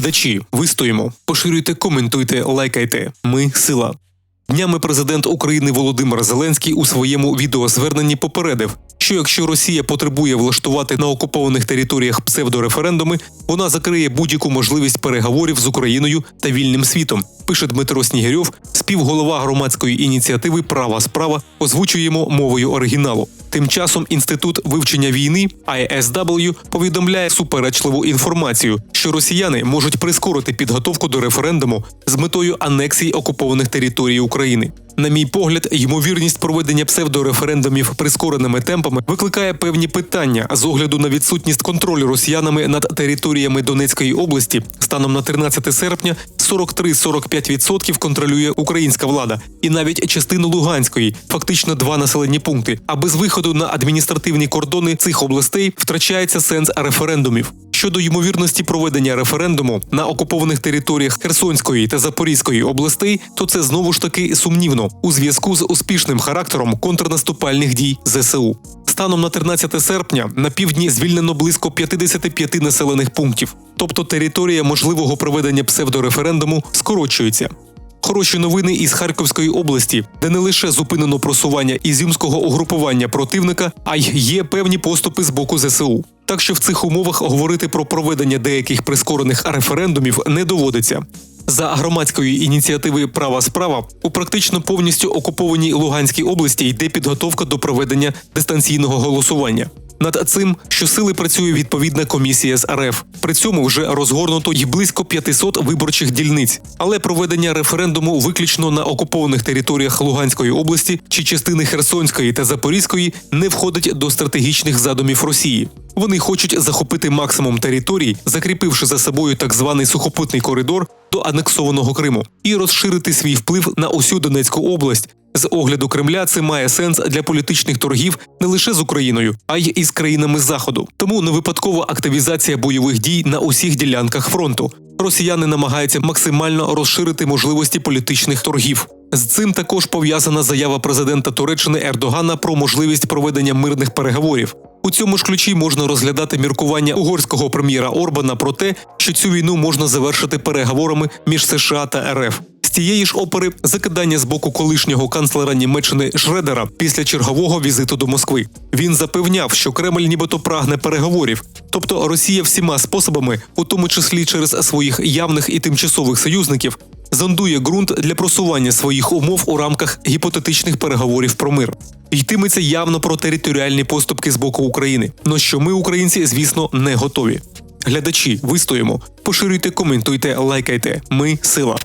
Глядачі, вистоїмо, поширюйте, коментуйте, лайкайте. Ми сила. Днями президент України Володимир Зеленський у своєму відеозверненні попередив, що якщо Росія потребує влаштувати на окупованих територіях псевдореферендуми, вона закриє будь-яку можливість переговорів з Україною та вільним світом. Пише Дмитро Снігирьов, співголова громадської ініціативи Права справа озвучуємо мовою оригіналу. Тим часом інститут вивчення війни ISW повідомляє суперечливу інформацію, що росіяни можуть прискорити підготовку до референдуму з метою анексії окупованих територій України. На мій погляд, ймовірність проведення псевдореферендумів прискореними темпами викликає певні питання з огляду на відсутність контролю росіянами над територіями Донецької області. Станом на 13 серпня 43-45% контролює українська влада, і навіть частину Луганської, фактично два населені пункти. А без виходу на адміністративні кордони цих областей втрачається сенс референдумів. Щодо ймовірності проведення референдуму на окупованих територіях Херсонської та Запорізької областей, то це знову ж таки сумнівно у зв'язку з успішним характером контрнаступальних дій ЗСУ. Станом на 13 серпня на півдні звільнено близько 55 населених пунктів, тобто територія можливого проведення псевдореферендуму скорочується. Хороші новини із Харківської області, де не лише зупинено просування ізюмського угрупування противника, а й є певні поступи з боку ЗСУ. Так що в цих умовах говорити про проведення деяких прискорених референдумів не доводиться. За громадською ініціативи Права справа у практично повністю окупованій Луганській області йде підготовка до проведення дистанційного голосування. Над цим щосили працює відповідна комісія з РФ. При цьому вже розгорнуто й близько 500 виборчих дільниць. Але проведення референдуму виключно на окупованих територіях Луганської області чи частини Херсонської та Запорізької не входить до стратегічних задумів Росії. Вони хочуть захопити максимум територій, закріпивши за собою так званий сухопутний коридор до анексованого Криму, і розширити свій вплив на усю Донецьку область. З огляду Кремля це має сенс для політичних торгів не лише з Україною, а й із країнами Заходу. Тому не випадкова активізація бойових дій на усіх ділянках фронту. Росіяни намагаються максимально розширити можливості політичних торгів. З цим також пов'язана заява президента Туреччини Ердогана про можливість проведення мирних переговорів. У цьому ж ключі можна розглядати міркування угорського прем'єра Орбана про те, що цю війну можна завершити переговорами між США та РФ. З цієї ж опери закидання з боку колишнього канцлера Німеччини Шредера після чергового візиту до Москви. Він запевняв, що Кремль нібито прагне переговорів, тобто Росія всіма способами, у тому числі через своїх явних і тимчасових союзників, зондує ґрунт для просування своїх умов у рамках гіпотетичних переговорів про мир. Йтиметься явно про територіальні поступки з боку України. Но що ми, українці, звісно, не готові. Глядачі, вистоїмо, поширюйте, коментуйте, лайкайте. Ми сила.